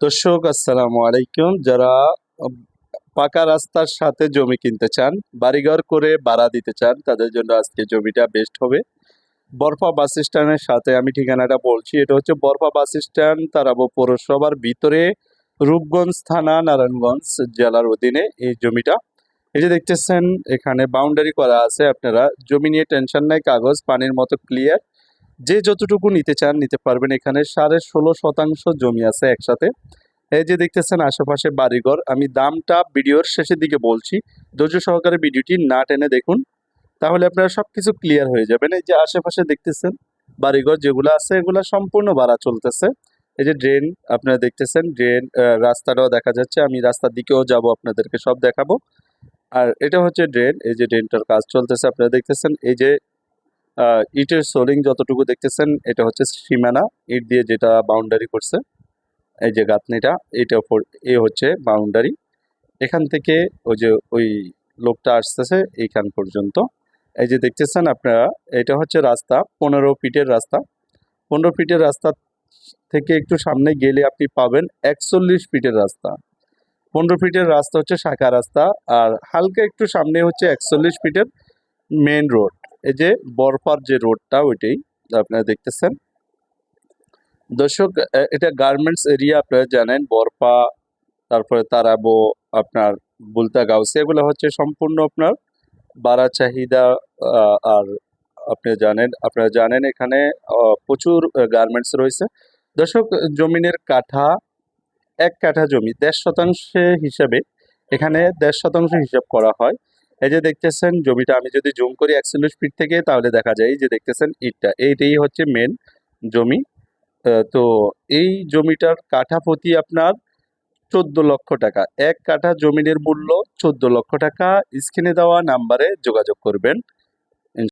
দর্শক, আসসালামু আলাইকুম। যারা পাকা রাস্তার সাথে জমি কিনতে চান, বাড়িঘর করে ভাড়া দিতে চান, তাদের জন্য আজকে জমিটা বেস্ট হবে। বরফা বাস স্ট্যান্ডের সাথে আমি ঠিকানাটা বলছি। এটা হচ্ছে বরফা বাস স্ট্যান্ড, তারাবো পৌরসভার ভিতরে, রূপগঞ্জ থানা, নারায়ণগঞ্জ জেলার অধীনে এই জমিটা। এই যে দেখতেছেন, এখানে বাউন্ডারি করা আছে আপনারা। জমি নিয়ে টেনশন নাই, কাগজ, পানির মতো ক্লিয়ার যে যতটুকু নিতে চান নিতে পারবেন এখানে সাড়ে ষোলো শতাংশ জমি আছে একসাথে। এই যে দেখতেছেন আশেপাশে বাড়িঘর, আমি দামটা ভিডিওর শেষের দিকে বলছি। ধৈর্য সহকারে ভিডিওটি না টেনে দেখুন, তাহলে আপনারা সব কিছু ক্লিয়ার হয়ে যাবেন। এই যে আশেপাশে দেখতেছেন বাড়িঘর যেগুলো আছে, এগুলো সম্পূর্ণ ভাড়া চলতেছে। এই যে ড্রেন আপনারা দেখতেছেন ড্রেন রাস্তাটাও দেখা যাচ্ছে। আমি রাস্তার দিকেও যাব, আপনাদেরকে সব দেখাবো। আর এটা হচ্ছে ড্রেন এই যে ড্রেনটার কাজ চলতেছে, আপনারা দেখতেছেন। এই যে ইটের সোলিং যতটুকু দেখতেছেন, এটা হচ্ছে সীমানা। ইট দিয়ে যেটা বাউন্ডারি করছে, এই যে গাঁথনিটা, এটা এ হচ্ছে বাউন্ডারি এখান থেকে ওই যে ওই লোকটা আসতেছে এইখান পর্যন্ত। এই যে দেখতেছেন আপনারা, এটা হচ্ছে রাস্তা, পনেরো ফিটের রাস্তা। পনেরো ফিটের রাস্তা থেকে একটু সামনে গেলে আপনি পাবেন একচল্লিশ ফিটের রাস্তা। পনেরো ফিটের রাস্তা হচ্ছে শাখা রাস্তা, আর হালকা একটু সামনে হচ্ছে একচল্লিশ ফিটের মেন রোড এই যে বরফার যে রোডটা, ওইটাই আপনারা দেখতেছেন। দর্শক এটা গার্মেন্টস এরিয়া আপনারা জানেন বরফা তারপরে তারাবো, আপনার বুলতা গাউসি, এগুলো হচ্ছে সম্পূর্ণ আপনার বাড়া চাহিদা আর আপনি জানেন, আপনারা জানেন এখানে প্রচুর গার্মেন্টস রয়েছে। দর্শক, জমিনের কাঠা, এক কাঠা জমি, দেড় শতাংশে হিসাবে, এখানে দেড় শতাংশ হিসাব করা হয়। এই যে দেখতেছেন জমিটা, আমি যদি জুম করি একচল্লিশ ফিট থেকে, তাহলে দেখা যায় এই যে দেখতেছেন ইটটা। এইটাই হচ্ছে মেন জমি। তো এই জমিটার কাঠা প্রতি আপনার চোদ্দ লক্ষ টাকা। এক কাঠা জমিনের মূল্য চোদ্দ লক্ষ টাকা। স্ক্রিনে দেওয়া নাম্বারে যোগাযোগ করবেন।